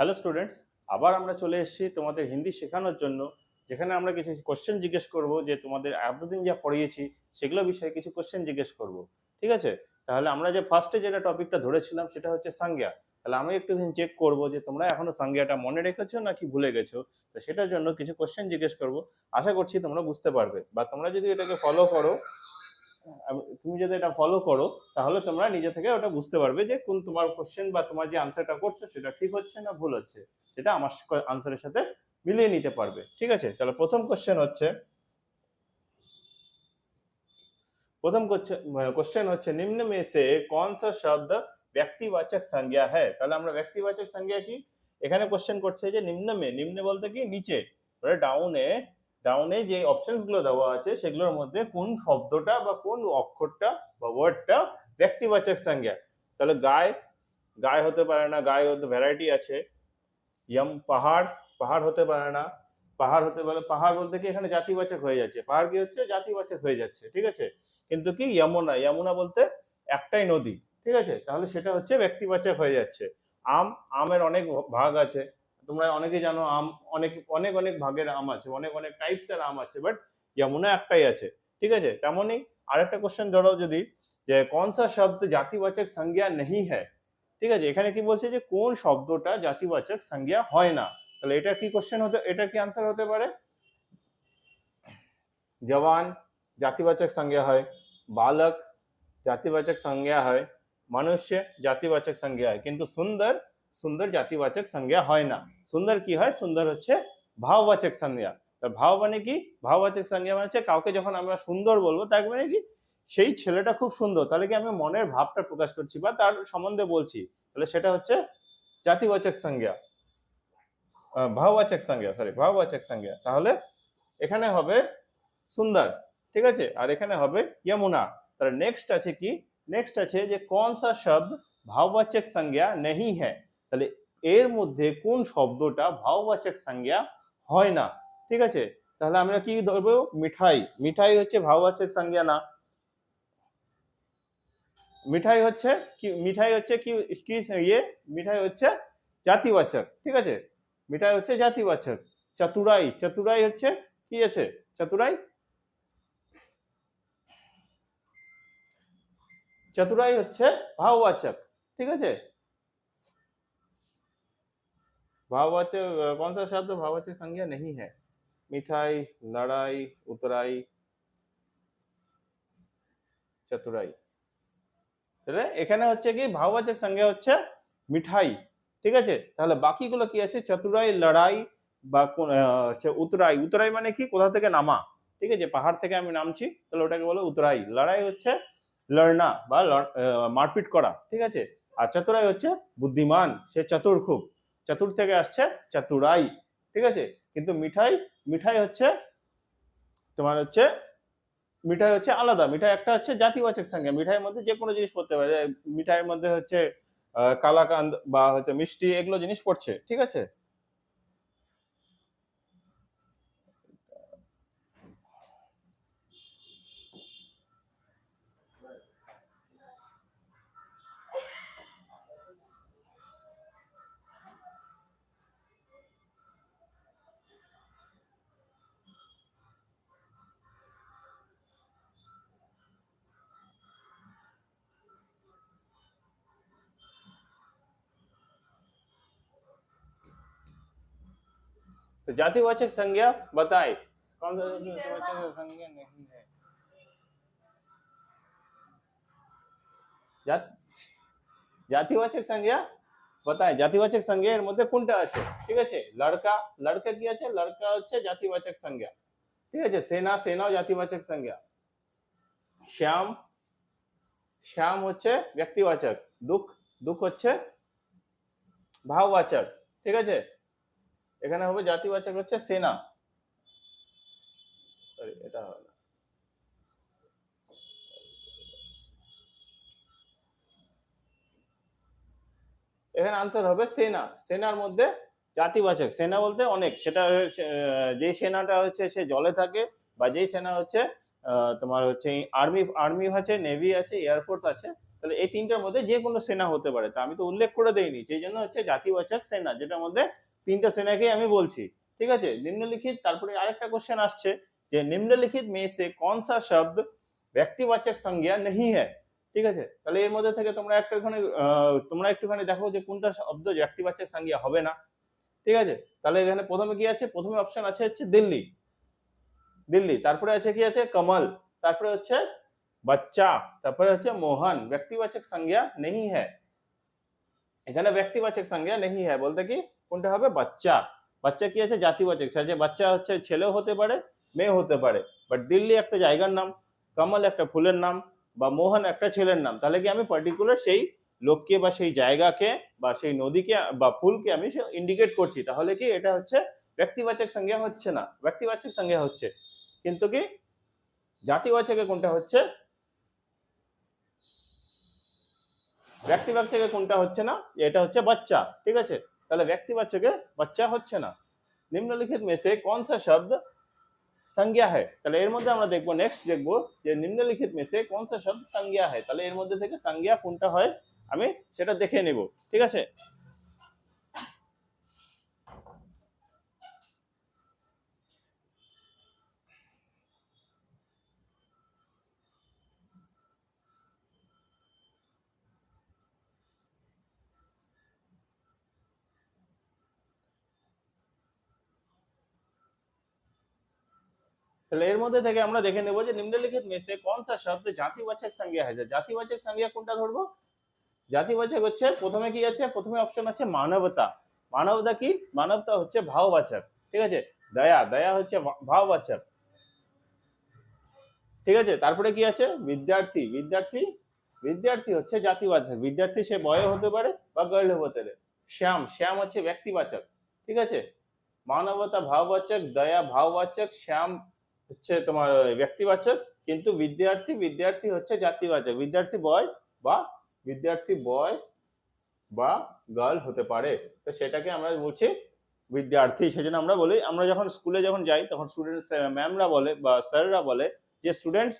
Hello students আবার আমরা চলে এসেছি তোমাদের হিন্দি শেখানোর জন্য। যেখানে আমরা কিছু কোশ্চেন জিজ্ঞেস করব, যে তোমাদের এতদিন যা পড়িয়েছি, সেগুলো বিষয়ে কিছু কোশ্চেন জিজ্ঞেস করব। ঠিক আছে? তাহলে আমরা যে ফার্স্টে যেটা টপিকটা ধরেছিলাম, সেটা হচ্ছে সংজ্ঞা তাহলে আমি একটু চেক করব যে তোমরা এখনও সংজ্ঞাটা মনে রেখেছো নাকি ভুলে গেছো? তো সেটার জন্য কিছু কোশ্চেন জিজ্ঞেস করব। আশা করছি তোমরা বুঝতে পারবে। বা তোমরা যদি এটাকে ফলো করো তুমি যদি এটা ফলো করো, তাহলে তোমরা নিজে থেকে ওটা বুঝতে পারবে যে কোন তোমার কোশ্চেন বা তোমার যে আনসারটা করছ, সেটা ঠিক হচ্ছে না ভুল হচ্ছে। সেটা আমার আনসারের সাথে মিলিয়ে নিতে পারবে। ঠিক আছে? তাহলে প্রথম কোশ্চেন হচ্ছে, প্রথম কোশ্চেন হচ্ছে, নিম্ন মে সে কোন সা শব্দ ব্যক্তিবাচক সংজ্ঞা হ্যায়? তাহলে আমরা ব্যক্তিবাচক সংজ্ঞা কি? এখানে কোশ্চেন করছে যে নিম্ন মে, নিম্ন বলতে কি? নিচে ডাউনে ডাউনে যে অপশনসগুলো দেওয়া আছে, সেগুলোর মধ্যে কোন শব্দটা বা কোন অক্ষরটা বা ওয়ার্ডটা ব্যক্তিবাচক সংজ্ঞা। তাহলে গায়ে গায়ে হতে পারে না, গায়ে হতে ভ্যারাইটি আছে। ইয়ম, পাহাড় পাহাড় হতে পারে না। পাহাড় হতে পারে, পাহাড় বলতে কি এখানে জাতিবাচক হয়ে যাচ্ছে। পাহাড় কি হচ্ছে? জাতিবাচক হয়ে যাচ্ছে, ঠিক আছে? কিন্তু কি? যমুনা যমুনা বলতে একটাই নদী, ঠিক আছে? তাহলে সেটা হচ্ছে ব্যক্তিবাচক হয়ে যাচ্ছে। আম, আমের অনেক ভাগ আছে। তোমরা অনেকে জানো আম, অনেক অনেক অনেক ভাগের আম আছে, অনেক অনেক টাইপস এর আম আছে বাট যমুনা একটাই আছে, ঠিক আছে? তেমনই আরেকটা কোশ্চেন ধরো যদি, যে কোন সা শব্দ জাতিবাচক সংজ্ঞা নেই হ্যায়? ঠিক আছে? এখানে কি বলছে যে কোন শব্দটা জাতিবাচক সংজ্ঞা হয় না? তাহলে এটা কি কোশ্চেন হতে, এটা কি আনসার হতে পারে? জওয়ান জাতিবাচক সংজ্ঞা হয়, বালক জাতিবাচক সংজ্ঞা হয়, মনুষ্য জাতিবাচক সংজ্ঞা হয়, কিন্তু সুন্দর সুন্দর জাতিবাচক সংজ্ঞা হয় না। সুন্দর কি হয়? সুন্দর হচ্ছে ভাববাচক সংজ্ঞা তার ভাব মানে কি? ভাববাচক সংজ্ঞা মানে হচ্ছে কাউকে যখন আমরা সুন্দর বলব, তার মানে কি? সেই ছেলেটা খুব সুন্দর। তাহলে কি আমি মনের ভাবটা প্রকাশ করছি বা তার সম্বন্ধে বলছি? তাহলে সেটা হচ্ছে জাতিবাচক সংজ্ঞা ভাববাচক সংজ্ঞা সরি ভাববাচক সংজ্ঞা তাহলে এখানে হবে সুন্দর, ঠিক আছে? আর এখানে হবে যমুনা। তাহলে নেক্সট আছে কি? নেক্সট আছে যে কোন সা শব্দ ভাববাচক সংজ্ঞা নেই হ্যাঁ তাহলে এর মধ্যে কোন শব্দটা ভাববাচক সংজ্ঞা হয় না? ঠিক আছে? তাহলে আমরা কি ধরবো? মিঠাই। মিঠাই হচ্ছে ভাববাচক সংজ্ঞা না। মিঠাই হচ্ছে কি? মিঠাই হচ্ছে কি? কি ইয়ে? মিঠাই হচ্ছে জাতিবাচক। ঠিক আছে? মিঠাই হচ্ছে জাতিবাচক। চতুরাই। চতুরাই হচ্ছে কি আছে? চতুরাই? চতুরাই হচ্ছে ভাববাচক ঠিক আছে? भाववाचक कौन सा शब्द भाववाचक संज्ञा नहीं है मिठाई लड़ाई उतराई চতুরাই তাহলে এখানে হচ্ছে কি ভাববাচক সংজ্ঞা হচ্ছে মিঠাই ঠিক আছে তাহলে বাকিগুলো কি আছে চতুরাই লড়াই বা কোন- আহ, হচ্ছে উতরাই উতরাই মানে কি কোথা থেকে নামা ঠিক আছে পাহাড় থেকে আমি নামছি তাহলে ওটাকে বলে উতরাই লড়াই হচ্ছে লড়না বা লড়- আহ, মারপিট করা ঠিক আছে আর চতুরাই হচ্ছে বুদ্ধিমান সে চতুর খুব চতুর থেকে আসছে চাতুরাই, ঠিক আছে? কিন্তু মিঠাই মিঠাই হচ্ছে, তোমার হচ্ছে, মিঠাই হচ্ছে আলাদা। মিঠাই একটা হচ্ছে জাতিবাচক সংজ্ঞা। মিঠাইয়ের মধ্যে যে কোনো জিনিস পড়তে পারে। মিঠাইয়ের মধ্যে হচ্ছে কালাকান্দ বা হচ্ছে মিষ্টি এগুলো জিনিস পড়ছে, ঠিক আছে? तो जातिवाचक संज्ञा बताए कौन सा जातिवाचक संज्ञा नहीं है জাত- জাতিবাচক সংজ্ঞা बताए জাতিবাচক সংজ্ঞা এর মধ্যে কোনটা আছে ঠিক আছে লড়কা লড়কা কি আছে লড়কা হচ্ছে জাতিবাচক সংজ্ঞা ঠিক আছে সেনা সেনাও জাতিবাচক সংজ্ঞা শ্যাম শ্যাম হচ্ছে ব্যক্তিবাচক দুঃখ দুঃখ হচ্ছে ভাববাচক ঠিক আছে এখানে হবে জাতিবাচক হচ্ছে সেনা। সরি এটা হবে না। এখানে আনসার হবে সেনা। সেনার মধ্যে জাতিবাচক সেনা বলতে অনেক। সেটা যে সেনাটা হচ্ছে সে জলে থাকে বা যেই সেনা হচ্ছে তোমার হচ্ছে আর্মি আর্মি আছে নেভি আছে এয়ারফোর্স আছে, তাহলে এই তিনটার মধ্যে যে কোনো সেনা হতে পারে। তা আমি তো উল্লেখ করে দেইনি। সেই জন্য হচ্ছে জাতিবাচক সেনা, যেটার মধ্যে তিনটা সেনাকেই আমি বলছি ঠিক আছে? নিম্নলিখিত তারপরে আরেকটা কোশ্চেন আসছে যে নিম্নলিখিত মে সে কোন সা শব্দ ব্যক্তিবাচক সংজ্ঞা নেই হ্যাঁ ঠিক আছে? তাহলে এর মধ্যে থেকে তোমরা একটুখানি আহ, তোমরা একটুখানি দেখো যে কোনটা শব্দ ব্যক্তিবাচক সংজ্ঞা হবে না ঠিক আছে? তাহলে এখানে প্রথমে কি আছে? প্রথমে অপশন আছে হচ্ছে দিল্লি। দিল্লি তারপরে আছে কি আছে? কমল তারপরে হচ্ছে বাচ্চা তারপরে হচ্ছে মোহন ব্যক্তিবাচক সংজ্ঞা নেই হ্যাঁ। এখানে ব্যক্তিবাচক সংজ্ঞা নেই হ্যাঁ বলতে কি? কোনটা হবে? বাচ্চা। বাচ্চা কি আছে? জাতিবাচক। সে বাচ্চা হচ্ছে, ছেলেও হতে পারে মেয়ে হতে পারে। বাট দিল্লি একটা জায়গার নাম, কমল একটা ফুলের নাম, বা মোহন একটা ছেলের নাম। তাহলে কি আমি পার্টিকুলার সেই লোককে বা সেই জায়গাকে বা সেই নদীকে বা ফুলকে আমি ইন্ডিকেট করছি। তাহলে কি এটা হচ্ছে ব্যক্তিবাচক সংজ্ঞা হচ্ছে না? ব্যক্তিবাচক সংজ্ঞা হচ্ছে। কিন্তু কি জাতিবাচকে কোনটা হচ্ছে? ব্যক্তিবাচকে কোনটা হচ্ছে না? এটা হচ্ছে বাচ্চা। ঠিক আছে? তাহলে ব্যক্তিবাচকে বাচ্চা হচ্ছে না নিম্নলিখিত में से कौन सा शब्द संज्ञा है তাহলে এর মধ্যে আমরা দেখবো নেক্সট দেখবো যে নিম্নলিখিত में से कौन सा शब्द संज्ञा है তাহলে এর মধ্যে থেকে সংজ্ঞা কোনটা হয় আমি সেটা দেখে নেব ঠিক আছে তাহলে এর মধ্যে থেকে আমরা দেখে নেব যে নিম্নলিখিত মেসে কোন সা শব্দ জাতিবাচক সংজ্ঞা হয়েছে জাতিবাচক সংজ্ঞা কোনটা ধরব? জাতিবাচক হচ্ছে প্রথমে কি আছে? প্রথমে অপশন আছে মানবতা। মানবতা কি? মানবতা হচ্ছে ভাববাচক ঠিক আছে? দয়া। দয়া হচ্ছে ভাববাচক ঠিক আছে? তারপরে কি আছে? বিদ্যার্থী। বিদ্যার্থী? বিদ্যার্থী হচ্ছে জাতিবাচক। বিদ্যার্থী সে বয় হতে পারে বা গার্ল হতে পারে। শ্যাম। শ্যাম হচ্ছে ব্যক্তিবাচক। ঠিক আছে? মানবতা ভাববাচক দয়া ভাববাচক শ্যাম হচ্ছে তোমার ব্যক্তিবাচক, কিন্তু বিদ্যার্থী বিদ্যার্থী হচ্ছে জাতিবাচক। বিদ্যার্থী বয় বা বিদ্যার্থী বয় বা গার্ল হতে পারে। তো সেটাকে আমরা বলছি বিদ্যার্থী। সেজন্য আমরা বলি, আমরা যখন স্কুলে যখন যাই, তখন স্টুডেন্টস ম্যামরা বলে বা স্যাররা বলে যে স্টুডেন্টস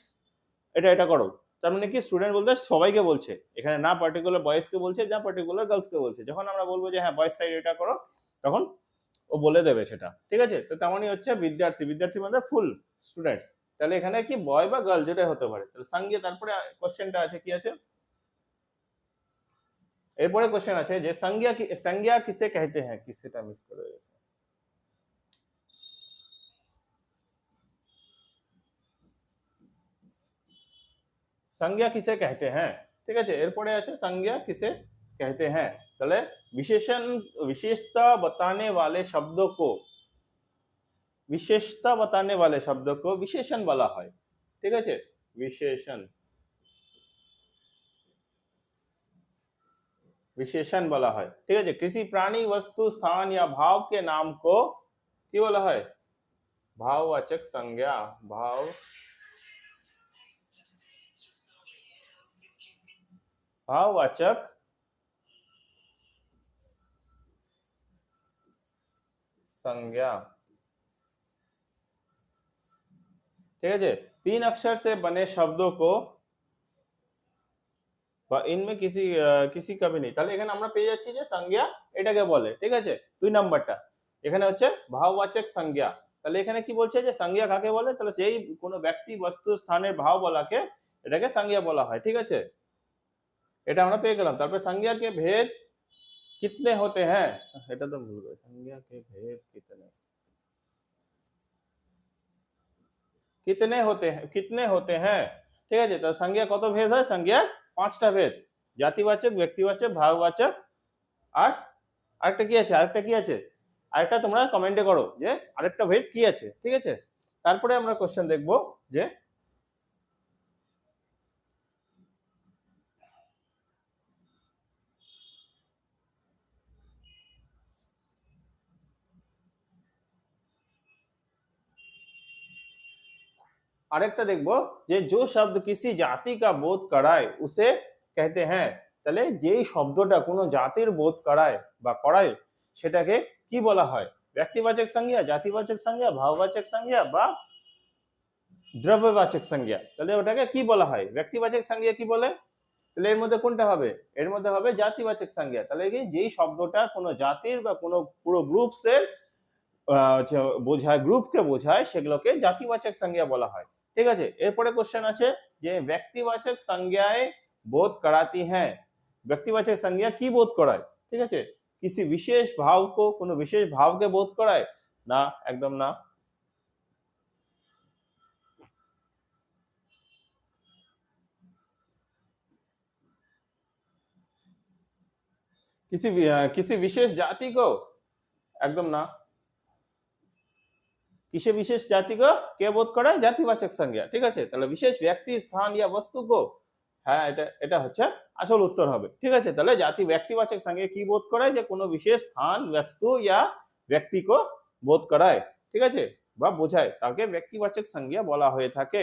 এটা এটা করো। তার মানে কি? স্টুডেন্ট বলতে সবাইকে বলছে। এখানে না পার্টিকুলার বয়েজকে বলছে, না পার্টিকুলার গার্লসকে বলছে। যখন আমরা বলব যে হ্যাঁ বয়েজ সাইড এটা করো, তখন ও বলে দেবে সেটা ঠিক আছে তো তেমনই হচ্ছে বিদ্যার্থী বিদ্যার্থী মানে ফুল স্টুডেন্টস তাহলে এখানে কি বয় বা গার্ল যেটাই হতে পারে তাহলে সঙ্গে তারপরে কোশ্চেনটা আছে কি আছে এরপরে কোশ্চেন আছে যে সংজ্ঞা কি সংজ্ঞা কিসে कहते हैं কিসেটা মিস করে গেছে সংজ্ঞা কিসে कहते हैं ঠিক আছে এরপরে আছে संज्ञा किसे कहते हैं তাহলে विशेषण विशेषता बताने वाले शब्दों को विशेषता बताने वाले शब्दों को विशेषण বলা হয় ঠিক আছে विशेषण विशेषण বলা হয় ঠিক আছে किसी प्राणी वस्तु स्थान या भाव के नाम को কি বলা হয় भाववाचक संज्ञा भाव भाववाचक संज्ञा ठीक है जी तीन अक्षर से बने शब्दों को বা ইনমে কিসি আহ, কিসি কবি নেই তাহলে এখানে আমরা পেয়ে যাচ্ছি যে সংজ্ঞা এটাকে বলে ঠিক আছে দুই নাম্বারটা এখানে হচ্ছে ভাববাচক সংজ্ঞা তাহলে এখানে কি বলছে যে সংজ্ঞা কাকে বলে তাহলে সেই কোনো ব্যক্তি বস্তু স্থানের ভাব বলাকে এটাকে সংজ্ঞা বলা হয় ঠিক আছে এটা আমরা পেয়ে গেলাম তারপরে संज्ञा के কিতনে হতে হ্যাঁ এটা তো ভুল করে সংজ্ঞা কে ভেদ কিতনে কিতনে হতে কিতনে হতে হ্যাঁ ঠিক আছে তো সংজ্ঞা কত ভেদ হয় সংজ্ঞা পাঁচটা ভেদ জাতিবাচক ব্যক্তিবাচক ভাববাচক আর আরেকটা কি আছে আরেকটা কি আছে আরেকটা তোমরা কমেন্টে করো যে, আরেকটা ভেদ কি আছে? ঠিক আছে? তারপরে আমরা কোশ্চেন দেখব যে আরেকটা দেখব যে যে শব্দ কিসি জাতি কা বোধ করায়, উসে কেহতে হ্যাঁ। তাহলে যেই শব্দটা কোনো জাতির বোধ করায় বা করায়, সেটাকে কি বলা হয়? ব্যক্তিবাচক সংজ্ঞা, জাতিবাচক সংজ্ঞা, ভাববাচক সংজ্ঞা বা দ্রব্যবাচক সংজ্ঞা? তাহলে ওটাকে কি বলা হয়? ব্যক্তিবাচক সংজ্ঞা কি বলে? তাহলে এর মধ্যে কোনটা হবে? এর মধ্যে হবে জাতিবাচক সংজ্ঞা। তাহলে কি যেই শব্দটা কোনো জাতির বা কোনো পুরো গ্রুপসের বোঝায়, গ্রুপকে বোঝায়, সেগুলোকে জাতিবাচক সংজ্ঞা বলা হয়। ठीक है एरपर क्वेश्चन आज व्यक्तिवाचक संज्ञाय बोध कराती है व्यक्तिवाचक संज्ञा की बोध कराए ठीक है किसी विशेष भाव को कोनो विशेष भाव के बोध कराए ना एकदम ना किसी किसी विशेष जाति को एकदम ना কিসে বিশেষ জাতিগ কে বোধ করে জাতিবাচক সংজ্ঞা ঠিক আছে? তাহলে বিশেষ ব্যক্তি, স্থান ইয়া বস্তু গো? হ্যাঁ এটা এটা হচ্ছে আসল উত্তর হবে। ঠিক আছে? তাহলে জাতি ব্যক্তিবাচক সংজ্ঞা কি বোধ করায় যে কোনো বিশেষ স্থান, বস্তু ইয়া ব্যক্তিক বোধ করায়? ঠিক আছে? বা বোঝায়। তাকে ব্যক্তিবাচক সংজ্ঞা বলা হয়ে থাকে।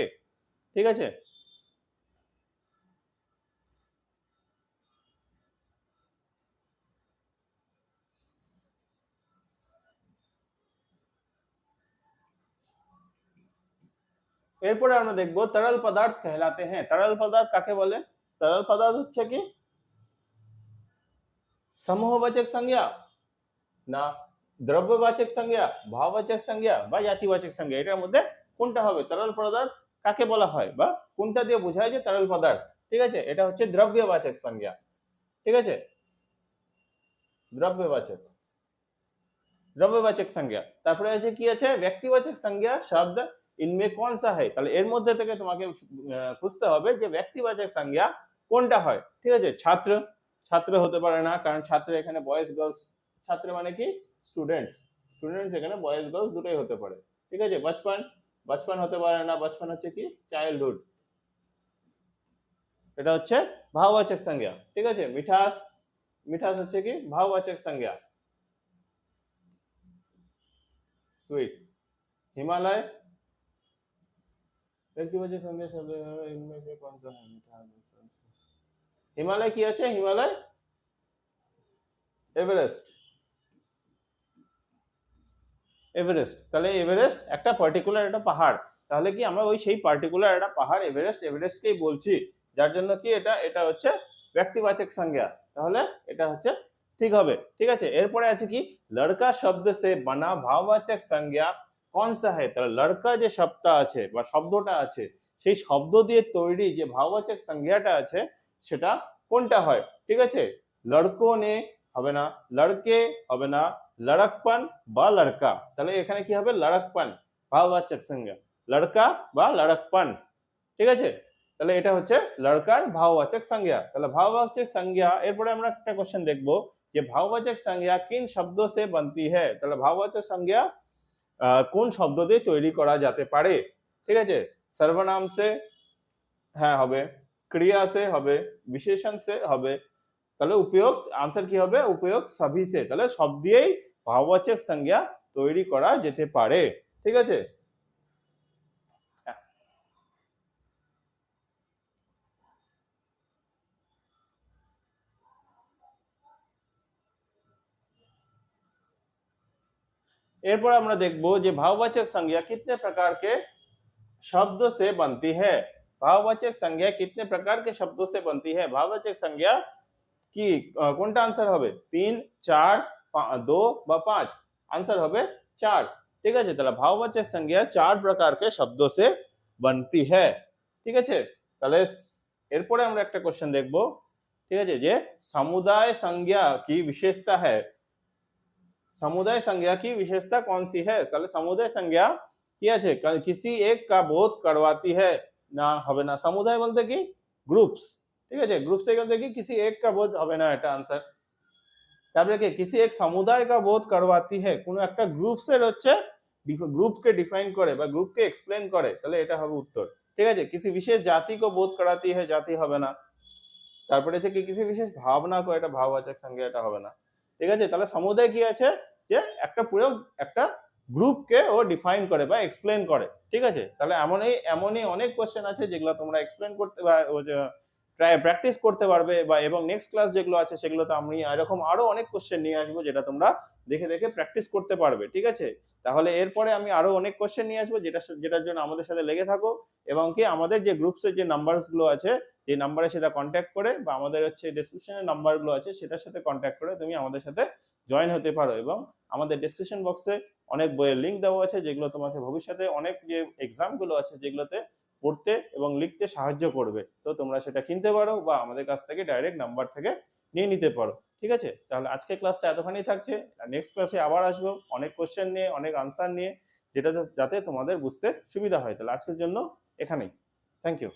ঠিক আছে? এরপরে আমরা দেখবো তরল পদার্থ कहलाते हैं তরল পদার্থ কাকে বলে তরল পদার্থ হচ্ছে কি সমূহবাচক সংজ্ঞা না দ্রব্যবাচক সংজ্ঞা ভাববাচক সংজ্ঞা বা জাতিবাচক সংজ্ঞা এটার মধ্যে কোনটা হবে তরল পদার্থ কাকে বলা হয় বা কোনটা দিয়ে বোঝায় যে তরল পদার্থ ঠিক আছে এটা হচ্ছে দ্রব্যবাচক সংজ্ঞা ঠিক আছে দ্রব্যবাচক দ্রব্যবাচক সংজ্ঞা তারপরে আছে কি আছে ব্যক্তিবাচক সংজ্ঞা শব্দ ইনমে কোন সা হয় তাহলে এর মধ্যে থেকে তোমাকে বুঝতে হবে যে ব্যক্তিবাচক সংজ্ঞা কোনটা হয় ঠিক আছে ছাত্র ছাত্র হতে পারে না কারণ ছাত্র এখানে বয়েজ গার্লস ছাত্র মানে কি স্টুডেন্টস স্টুডেন্টস এখানে বয়েজ গার্লস দুটোই হতে পারে ঠিক আছে বাচপান বাচপান হতে পারে না বাচপন হচ্ছে কি চাইল্ডহুড এটা হচ্ছে ভাববাচক সংজ্ঞা ঠিক আছে মিঠাস মিঠাস হচ্ছে কি ভাববাচক সংজ্ঞা সুইট হিমালয় হিমালয় কি আছে? হিমালয়? এভারেস্ট। এভারেস্ট। তাহলে এভারেস্ট একটা পার্টিকুলার একটা পাহাড়। তাহলে কি আমরা ওই সেই পার্টিকুলার একটা পাহাড়, এভারেস্ট, এভারেস্টকেই বলছি। যার জন্য কি এটা এটা হচ্ছে ব্যক্তিবাচক সংজ্ঞা। তাহলে এটা হচ্ছে ঠিক হবে। ঠিক আছে? এরপরে আছে কি? লড়কা শব্দ সে বানা ভাববাচক সংজ্ঞা। কোন সা হয় তাহলে লড়কা যে শব্দটা আছে বা শব্দটা আছে সেই শব্দ দিয়ে তৈরি যে ভাববাচক সংজ্ঞাটা আছে সেটা কোনটা হয় ঠিক আছে লড়কো নে হবে না লড়কে হবে না লড়কপন বা লড়কা তাহলে এখানে কি হবে লড়কপন ভাববাচক সংজ্ঞা লড়কা বা লড়কপন ঠিক আছে তাহলে এটা হচ্ছে লড়কার ভাববাচক সংজ্ঞা তাহলে ভাববাচক সংজ্ঞা এরপরে আমরা একটা কোশ্চেন দেখবো যে ভাববাচক সংজ্ঞা কিন শব্দ সে बनती है তাহলে ভাববাচক সংজ্ঞা আহ, কোন শব্দ দিয়ে তৈরি করা যেতে পারে? ঠিক আছে? সর্বনাম সে হ্যাঁ হবে। ক্রিয়া সে, হবে। বিশেষণ সে, হবে। তাহলে উপয়োগ আনসার কি হবে? উপয়োগ সবই সে। তাহলে সব দিয়েই ভাববাচক সংজ্ঞা তৈরি করা যেতে পারে। ঠিক আছে? एरपर हम देखो जो भाववाचक संज्ञा कितने प्रकार के शब्द से बनती है भाववाचक संज्ञा कितने प्रकार के शब्दों से बनती है भाववाचक संज्ञा की कौन आंसर हो तीन चार दो पाँच आंसर हो चार ठीक है तेल भाववाचक संज्ञा चार प्रकार के शब्दों से बनती है ठीक है एरपर हम एक क्वेश्चन देखो ठीक है समुदाय संज्ञा की विशेषता है समुदाय संज्ञा की विशेषता कौन सी है তাহলে সমুদায় সংজ্ঞা কি আছে কা- किसी एक का बोध करवाती है না হবে না সমুদায় বলতে কি গ্রুপস ঠিক আছে গ্রুপ से বলতে কি किसी एक का बोध হবে না এটা আনসার তারপরে কি किसी एक समुदाय का बोध करवाती है কোন একটা গ্রুপসের হচ্ছে গ্রুপকে ডিফাইন করে বা গ্রুপকে এক্সপ্লেন করে তাহলে এটা হবে উত্তর ঠিক আছে किसी विशेष जाति को बोध कराती है জাতি হবে না তারপরে হচ্ছে কি किसी विशेष भावना को এটা ভাববাচক সংজ্ঞা এটা হবে না ঠিক আছে? তাহলে সমুদায় কি আছে? যে একটা পুরো একটা গ্রুপকে ও ডিফাইন করে বা এক্সপ্লেন করে। ঠিক আছে? তাহলে এমনই এমনই অনেক কোয়েশ্চেন আছে যেগুলো তোমরা এক্সপ্লেন করতে বা প্র্যাকটিস করতে পারবে বা এবং নেক্সট ক্লাস যেগুলো আছে সেগুলোতে আমি এরকম আরও অনেক কোশ্চেন নিয়ে আসব যেটা তোমরা দেখে দেখে প্র্যাকটিস করতে পারবে। ঠিক আছে? তাহলে এরপরে আমি আরও অনেক কোশ্চেন নিয়ে আসব যেটা, যেটার জন্য আমাদের সাথে লেগে থাকো এবং কি আমাদের যে গ্রুপসের যে নাম্বারসগুলো আছে যে নাম্বারের সাথে কন্ট্যাক্ট করে বা আমাদের হচ্ছে ডেসক্রিপশনের নাম্বারগুলো আছে সেটার সাথে কন্ট্যাক্ট করে তুমি আমাদের সাথে জয়েন হতে পারো এবং আমাদের ডেসক্রিপশন বক্সে অনেক বইয়ের লিঙ্ক দেওয়া আছে যেগুলো তোমাকে ভবিষ্যতে অনেক যে এক্সামগুলো আছে যেগুলোতে পড়তে এবং লিখতে সাহায্য করবে। তো তোমরা সেটা কিনতে পারো বা আমাদের কাছ থেকে ডাইরেক্ট নাম্বার থেকে নিয়ে নিতে পারো। ঠিক আছে? তাহলে আজকে ক্লাসটা এতখানি থাকছে। নেক্সট ক্লাসে আবার আসব অনেক কোশ্চেন নিয়ে, অনেক আনসার নিয়ে যেটা যাতে তোমাদের বুঝতে সুবিধা হয়। তাহলে আজকের জন্য এখানেই। Thank you